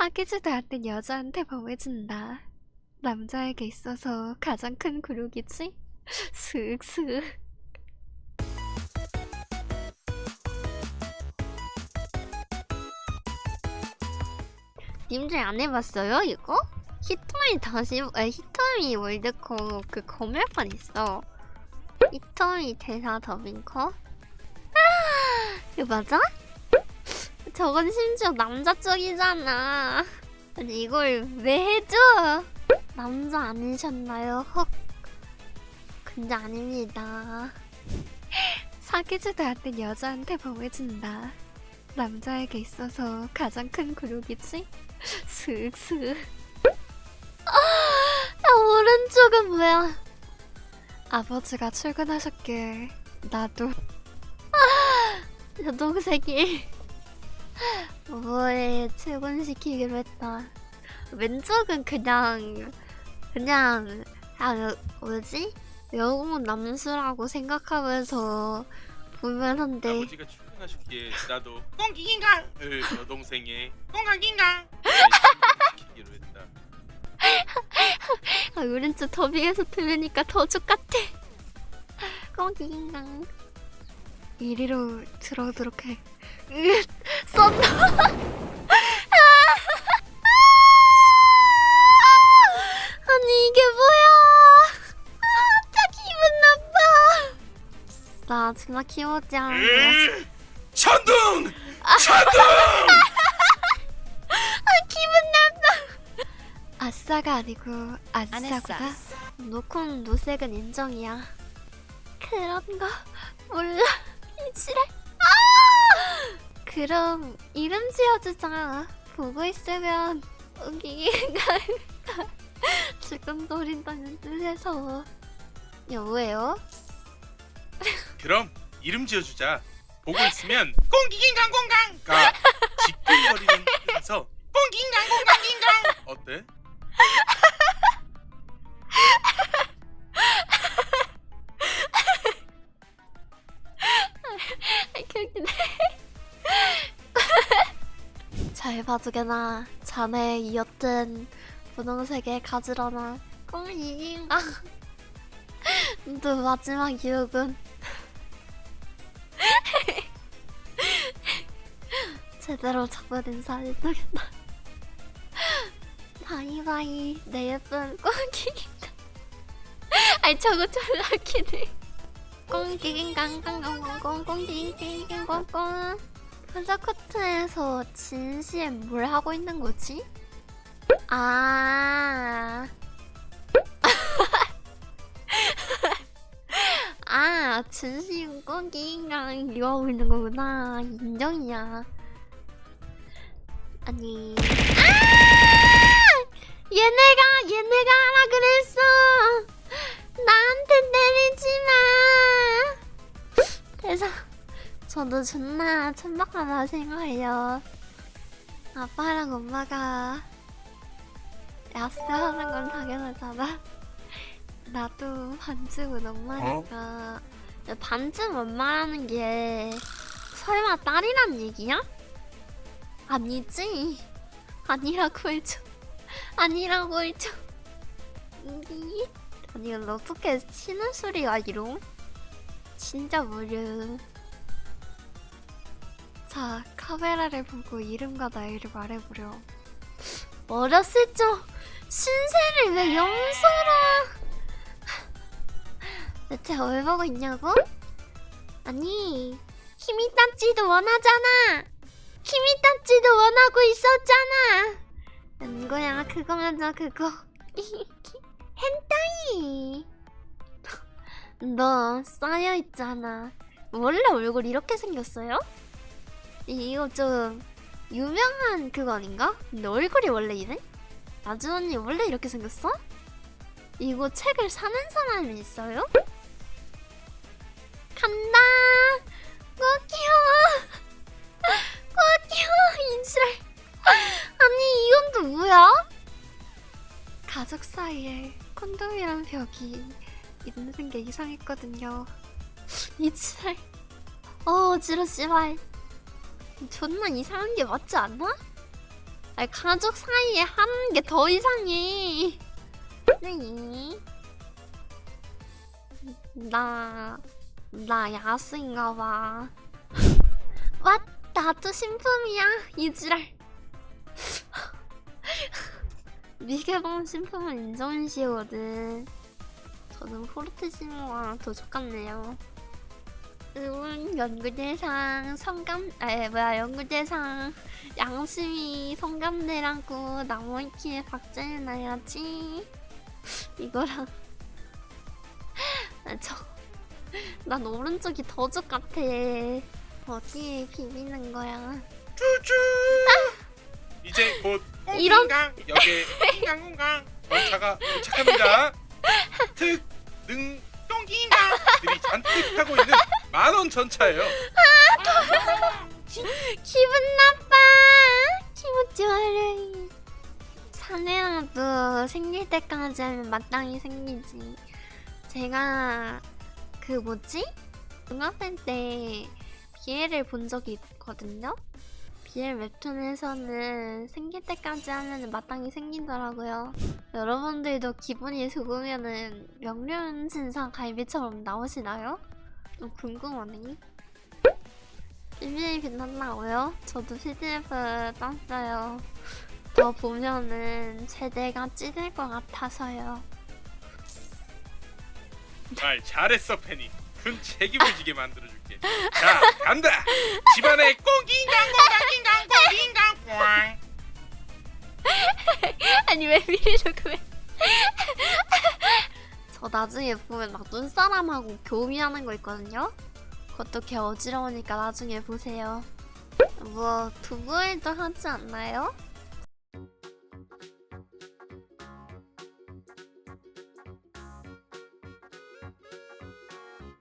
사귀지도 않는 여자한테 범해준다. 남자에게 있어서 가장 큰 굴욕이지? 슥슥. 님들 안 해봤어요 이거? 히토미 다시 아 히토미 월드컵 그 검열판 있어. 히토미 대사 더빙커? 아, 이거 맞아? 저건 심지어 남자 쪽이잖아. 아니 이걸 왜 해줘? 남자 아니셨나요? 헉. 근데 아닙니다. 사귀지도 않는 여자한테 범해준다. 남자에게 있어서 가장 큰 굴욕이지? 슥슥. 아, 나 오른쪽은 뭐야? 아버지가 출근하셨길 나도 아, 여동생이 뭐에 출근시키기로 했다. 왼쪽은 그냥 그냥 아 뭐지 영웅 남수라고 생각하면서 보면 한데 아버지가 출근하셨기에 나도 꽁기긴강을 여동생의 꽁강긴강 시키기로 했다. 아, 오른쪽 더빙에서 들으니까 더 족같아. 꽁기인강 이리로 들어오도록 해. 으, 썬다. 아니 이게 뭐야? 아, 진짜 기분 나빠. 나 정말 키워지 않아. 으, 천둥! 천둥! 기분 나빠. 아싸가 아니고 아싸구나. 노콘 노색은 인정이야. 그런 거 몰라 이 지랄. 아! 그럼 이름 지어주자. 보고 있으면 우기가 지금 노린다는 뜻에서 여우예요? 그럼 이름 지어주자. 보고 있으면 꽁기긴 강 공강 가 잘 봐주게나. 자네 이었든 분홍색의 가지런한 꽁이인가 또 마지막 기억은? 제대로 작은 인사를 떠겠다. 바이바이. 내 예쁜 꽁기인가 아이 저거 졸라 웃기네. 꽁기긴깡깡깡꽁꽁 꽁기긴깡꽁꽁 플라코트에서 진시엔 뭘 하고 있는 거지? 아. 아, 진심 꽁기인강 이거 하고 있는 거구나. 인정이야. 아니. 아! 얘네가, 얘네가 하라 그랬어! 저도 존나 천박하다 생각해요. 아빠랑 엄마가 야스하는 건 당연하잖아. 나도 반쯤은 엄마니까. 반쯤 엄마라는 게 설마 딸이란 얘기야? 아니지. 아니라고 해줘. 아니라고 해줘. 이? 아니 어떻게 치는 소리가 이러? 진짜 무료. 자, 카메라를 보고 이름과 나이를 말해보려. 어렸을 적 신세를 왜 염소라? 대체 뭘 보고 있냐고? 아니, 힘이 땀지도 원하잖아. 힘이 땀지도 원하고 있었잖아. 은거야, 그거 맞아, 그거. hentai. 너 쌓여 있잖아. 원래 얼굴 이렇게 생겼어요? 이거 좀 유명한 그거 아닌가? 근데 얼굴이 원래 이래? 나주 언니 원래 이렇게 생겼어? 이거 책을 사는 사람이 있어요? 간다! 꼭 귀여워! 꼭 귀여워! 인줄 아니 이건 또 뭐야? 가족 사이에 콘돔이란 벽이 있는 게 이상했거든요 이지랄 어 어지러 씨발 존나 이상한 게 맞지 않나? 아니, 가족 사이에 하는 게 더 이상해. 네. 나, 나 야수인가 봐. 와, 나도 신품이야. 이지랄. 미개봉 신품은 인정시거든. 저는 포르테시모와 더 좋겠네요. 응, 연구대상 성감, 에 뭐야 연구대상 양심이 성감대라고 나무위키에 박제해 놔야지. 이거랑 아, 저, 난 오른쪽이 더족 같아. 어디에 비비는 거야? 쭈쭈. 이제 곧 이런- 역에 꽁강꽁강 열차가 도착합니다. 특능 꽁긴강들이 잔뜩 타고 있는 만 원 전차예요. 기분 나빠. 기분 좋아래. 사내라도 생길 때까지 하면 마땅히 생기지. 제가 그 뭐지? 중학생 때 비엘을 본 적이 있거든요. 비엘 웹툰에서는 생길 때까지 하면 마땅히 생기더라고요. 여러분들도 기분이 좋으면은 명륜진상 갈비처럼 나오시나요? 좀 궁금하네. 비밀이 빛난다고요? 저도 PDF 땄어요. 더 보면은 제대가 찌들 것 같아서요. 말 잘했어 페니. 큰 책임을 지게 만들어줄게. 자 간다. 집안에 꽁긴강 꽁강긴강 꽁긴강 꽁. 아니 왜 미리 녹음해? 저 나중에 보면 막 눈사람하고 교미하는 거 있거든요? 그것도 개 어지러우니까 나중에 보세요. 뭐 두부일도 하지 않나요?